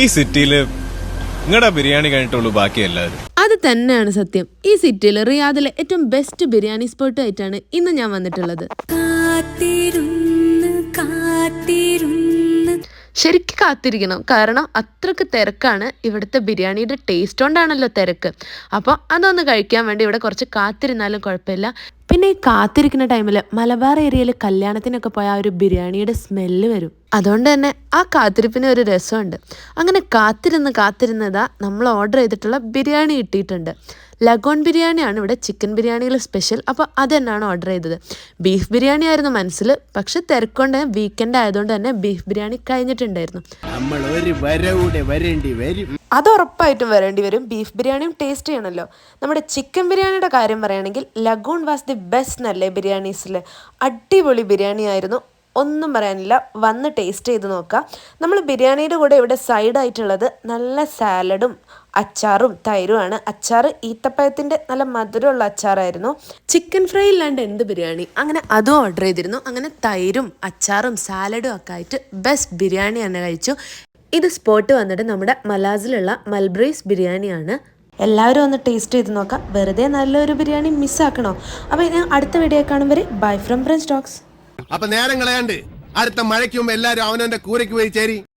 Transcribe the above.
ഈ സിറ്റിയിൽ നിങ്ങളുടെ ബിരിയാണി കഴിഞ്ഞിട്ടുള്ളൂ ബാക്കി എല്ലാവരും. അത് തന്നെയാണ് സത്യം. ഈ സിറ്റിയിൽ റിയാദിലെ ഏറ്റവും ബെസ്റ്റ് ബിരിയാണി സ്പോട്ട് ആയിട്ടാണ് ഇന്ന് ഞാൻ വന്നിട്ടുള്ളത്. കാത്തിരുന്ന് കാത്തിരുന്ന്. ശരിക്കും കാത്തിരിക്കണം. കാരണം അത്രയ്ക്ക് തിരക്കാണ് ഇവിടുത്തെ ബിരിയാണിയുടെ ടേസ്റ്റ് കൊണ്ടാണല്ലോ തിരക്ക്. അപ്പോൾ അതൊന്ന് കഴിക്കാൻ വേണ്ടി ഇവിടെ കുറച്ച് കാത്തിരുന്നാലും കുഴപ്പമില്ല. പിന്നെ ഈ കാത്തിരിക്കുന്ന ടൈമിൽ മലബാർ ഏരിയയിൽ കല്യാണത്തിനൊക്കെ പോയ ആ ഒരു ബിരിയാണിയുടെ സ്മെല്ല് വരും. അതുകൊണ്ട് തന്നെ ആ കാത്തിരിപ്പിന് ഒരു രസമുണ്ട്. അങ്ങനെ കാത്തിരുന്ന് കാത്തിരുന്നതാ നമ്മൾ ഓർഡർ ചെയ്തിട്ടുള്ള ബിരിയാണി കിട്ടിയിട്ടുണ്ട്. ലഗോൺ ബിരിയാണിയാണ് ഇവിടെ ചിക്കൻ ബിരിയാണിയിൽ സ്പെഷ്യൽ അപ്പോൾ അത് തന്നെയാണ് ഓർഡർ ചെയ്തത്. ബീഫ് ബിരിയാണി ആയിരുന്നു മനസ്സിൽ. പക്ഷെ തിരക്കൊണ്ട് വീക്കെൻഡ് ആയതുകൊണ്ട് തന്നെ ബീഫ് ബിരിയാണി കഴിഞ്ഞിട്ടുണ്ടായിരുന്നു. നമ്മൾ ഒരു വരവൂടെ വരേണ്ടി വരും. അത് ഉറപ്പായിട്ടും വരേണ്ടി വരും. ബീഫ് ബിരിയാണിയും ടേസ്റ്റ് ചെയ്യണമല്ലോ. നമ്മുടെ ചിക്കൻ ബിരിയാണിയുടെ കാര്യം പറയുകയാണെങ്കിൽ ലഗൂൺ വാസ് ദി ബെസ്റ്റ് എന്നല്ലേ ബിരിയാണീസിൽ. അടിപൊളി ബിരിയാണി ആയിരുന്നു ഒന്നും പറയാനില്ല. വന്ന് ടേസ്റ്റ് ചെയ്ത് നോക്കുക നമ്മൾ ബിരിയാണിയുടെ കൂടെ ഇവിടെ സൈഡായിട്ടുള്ളത് നല്ല സാലഡും അച്ചാറും തൈരുമാണ്. അച്ചാർ ഈത്തപ്പഴത്തിന്റെ നല്ല മധുരമുള്ള അച്ചാറായിരുന്നു. ചിക്കൻ ഫ്രൈ ഇല്ലാണ്ട് എന്ത് ബിരിയാണി? അങ്ങനെ അതും ഓർഡർ ചെയ്തിരുന്നു. അങ്ങനെ തൈരും അച്ചാറും സാലഡും ഒക്കെ ആയിട്ട് ബെസ്റ്റ് ബിരിയാണി തന്നെ കഴിച്ചു. ഇത് സ്പോട്ട് വന്നിട്ട് നമ്മുടെ മലാസിലുള്ള മൽബ്രീസ് ബിരിയാണിയാണ്. എല്ലാവരും ഒന്ന് ടേസ്റ്റ് ചെയ്ത് നോക്കാം. വെറുതെ നല്ലൊരു ബിരിയാണി മിസ്സാക്കണോ അപ്പോൾ ഇനി അടുത്ത വീഡിയോ കാണുമ്പോൾ ബൈ ഫ്രം ഫ്രഞ്ച് ടോക്സ് അപ്പൊ നേരം കളയാണ്ട് അടുത്ത മഴയ്ക്ക് മുമ്പ് എല്ലാരും അവനവന്റെ കൂരയ്ക്ക് പോയി ചേരി.